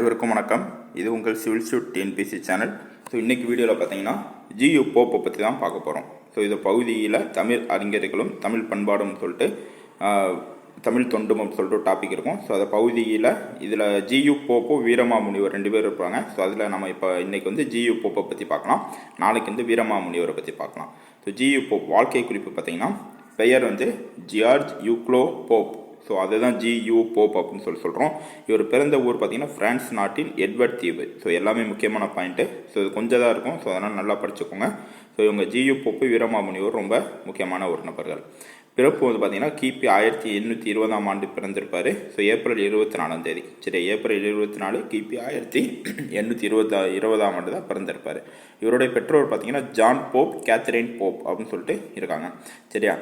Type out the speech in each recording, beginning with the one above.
அனைவருக்கும் வணக்கம். இது உங்கள் civil suit TNPSC channel so இன்றைக்கி வீடியோவில் பார்த்தீங்கன்னா ஜியு போப்பை பற்றி தான் பார்க்க போகிறோம் ஸோ இந்த பகுதியில் தமிழ் அறிஞர்களும் தமிழ் பண்பாடும் சொல்லிட்டு தமிழ் தொண்டும் அப்படின்னு சொல்லிட்டு ஒரு டாபிக் இருக்கும். ஸோ அந்த பகுதியில் இதில் ஜியு போப்போ வீரமாமுனிவர் ரெண்டு பேர் இருப்பாங்க. ஸோ அதில் நம்ம இப்போ இன்றைக்கி வந்து ஜியு போப்பை பற்றி பார்க்கலாம். நாளைக்கு வந்து வீரமாமுனிவரை பற்றி பார்க்கலாம். ஸோ ஜியு போப் வாழ்க்கை குறிப்பு பார்த்தீங்கன்னா பெயர் வந்து ஜியார்ஜ் யூக்ளோ போப். ஸோ அதுதான் ஜியூ போப் அப்படின்னு சொல்லி சொல்கிறோம் இவர் பிறந்த ஊர் பார்த்தீங்கன்னா ஃப்ரான்ஸ் நாட்டின் எட்வர்ட் தீவு. ஸோ எல்லாமே முக்கியமான பாயிண்ட்டு ஸோ இது கொஞ்சம் தான் இருக்கும். ஸோ அதனால் நல்லா படிச்சுக்கோங்க. ஸோ இவங்க ஜியு போப்பு வீரமாமுனிவர் ரொம்ப முக்கியமான ஒரு நபர்கள். பிறப்பு வந்து பார்த்தீங்கன்னா கிபி ஆயிரத்தி எண்ணூற்றி இருபதாம் ஆண்டு பிறந்திருப்பார். ஸோ ஏப்ரல் இருபத்தி நாலாம் தேதி. சரி ஏப்ரல் இருபத்தி நாலு கிபி ஆயிரத்தி எண்ணூற்றி இருபத்தா இருபதாம் ஆண்டு தான் பிறந்திருப்பார். இவருடைய பெற்றோர் பார்த்தீங்கன்னா ஜான் போப் கேத்தரின் போப் அப்படின்னு சொல்லிட்டு இருக்காங்க. சரியா?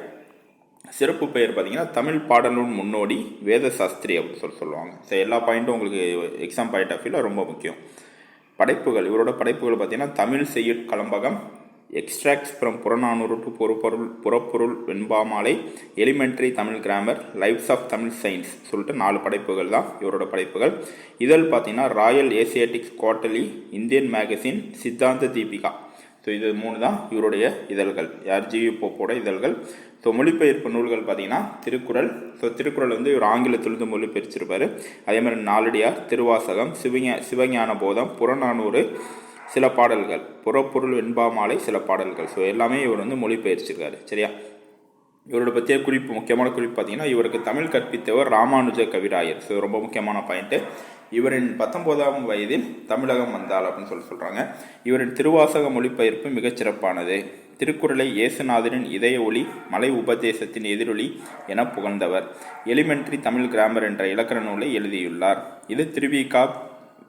சிறப்பு பெயர் பார்த்தீங்கன்னா தமிழ் பாடநூல் முன்னோடி வேத சாஸ்திரி அப்படின்னு சொல்லி சொல்லுவாங்க. ஸோ எல்லா பாயிண்ட்டும் உங்களுக்கு எக்ஸாம் பாயிண்ட் ஆஃப் வியூவில் ரொம்ப முக்கியம். படைப்புகள் இவரோட படைப்புகள் பார்த்தீங்கன்னா Tamil செய்யுட் Kalambagam extracts from Purananuru to பொறுப்பொருள் Purapporul Venbamalai elementary Tamil grammar lifes of Tamil science சொல்லிட்டு நாலு படைப்புகள் தான் இவரோட படைப்புகள். இதில் பார்த்தீங்கன்னா royal asiatics quarterly Indian magazine Siddhanta Deepika so இது மூணு தான் இவருடைய இதழ்கள். யார் ஜிவி போப்போட இதழ்கள்? ஸோ மொழிபெயர்ப்பு நூல்கள் பார்த்தீங்கன்னா திருக்குறள். ஸோ திருக்குறள் வந்து இவர் ஆங்கிலத்திலிருந்து மொழிபெயர்ச்சிருப்பார். அதே மாதிரி நாலடியார் திருவாசகம் சிவஞா சிவஞான போதம் புறநானூறு சில பாடல்கள். புறப்பொருள் வெண்பாமாலை சில பாடல்கள். ஸோ எல்லாமே இவர் வந்து மொழிபெயர்ச்சிருக்காரு. சரியா? இவரோட பற்றிய குறிப்பு முக்கியமான குறிப்பு பார்த்தீங்கன்னா இவருக்கு தமிழ் கற்பித்தவர் ராமானுஜ கவிராயர். ஸோ ரொம்ப முக்கியமான பாயிண்ட்டு இவரின் பத்தொன்பதாம் வயதில் தமிழகம் வந்தாள் அப்படின்னு சொல்லி சொல்கிறாங்க இவரின் திருவாசக மொழிபெயர்ப்பு மிகச் சிறப்பானது. திருக்குறளை இயேசுநாதரின் இதய ஒளி மலை உபதேசத்தின் எதிரொலி என புகழ்ந்தவர். எலிமெண்ட்ரி தமிழ் கிராமர் என்ற இலக்கண நூலை எழுதியுள்ளார். இது திருவிகா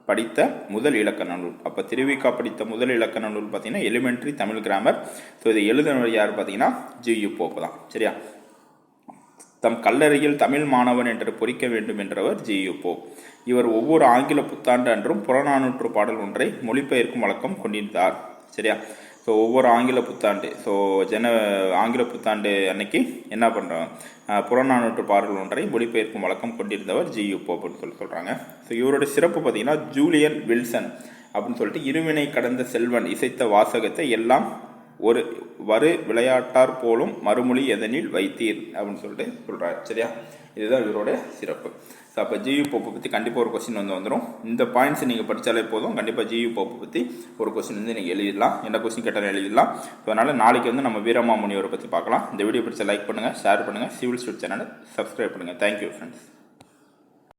படித்த முதல் இலக்கண நூல். அப்போ திருவிகா படித்த முதல் இலக்கண நூல் பார்த்தீங்கன்னா எலிமெண்ட்ரி தமிழ் கிராமர். ஸோ இதை எழுதினவர் யார் பார்த்தீங்கன்னா ஜியு போப்பு தான். சரியா? தம் கல்லறையில் தமிழ் மாணவன் என்று பொறிக்க வேண்டும் என்றவர் ஜியு போ. இவர் ஒவ்வொரு ஆங்கில புத்தாண்டு அன்றும் புறநானூற்று பாடல் ஒன்றை மொழிபெயர்க்கும் வழக்கம் கொண்டிருந்தார். சரியா? ஸோ ஒவ்வொரு ஆங்கில புத்தாண்டு ஸோ ஜன ஆங்கில புத்தாண்டு அன்னைக்கு என்ன பண்ணுறோம் புறநானூற்று பாடல் ஒன்றை மொழிபெயர்க்கும் வழக்கம் கொண்டிருந்தவர் ஜியு போ. அப்படின்னு சொல்லி சொல்கிறாங்க ஸோ இவரோட சிறப்பு பார்த்தீங்கன்னா ஜூலியன் வில்சன் அப்படின்னு சொல்லிட்டு இருவினை கடந்த செல்வன் இசைத்த வாசகத்தை எல்லாம் ஒரு வரு விளையாட்டார் போலும் மறுமொழி எதனில் வைத்தீர்? அப்படின்னு சொல்லிட்டு சொல்கிறார் சரியா? இதுதான் இவரோட சிறப்பு. ஸோ அப்போ ஜியு போப்பை பற்றி கண்டிப்பாக ஒரு கொஸ்டின் வந்து வந்துடும் இந்த பாயிண்ட்ஸ் நீங்கள் படித்தாலே போதும். கண்டிப்பாக ஜியு போப்பை பற்றி ஒரு கொஸ்டின் வந்து நீங்கள் எழுதிடலாம். என்ன கொஸ்டின் கேட்டாலும் எழுதிடலாம். ஸோ அதனால் நாளைக்கு வந்து நம்ம வீரமாமுனிவரை பற்றி பார்க்கலாம். இந்த வீடியோ பிடிச்ச லைக் பண்ணுங்கள் ஷேர் பண்ணுங்கள் சிவில் ஸ்டூட் சேனலை சப்ஸ்கிரைப் பண்ணுங்கள் தேங்க்யூ ஃப்ரெண்ட்ஸ்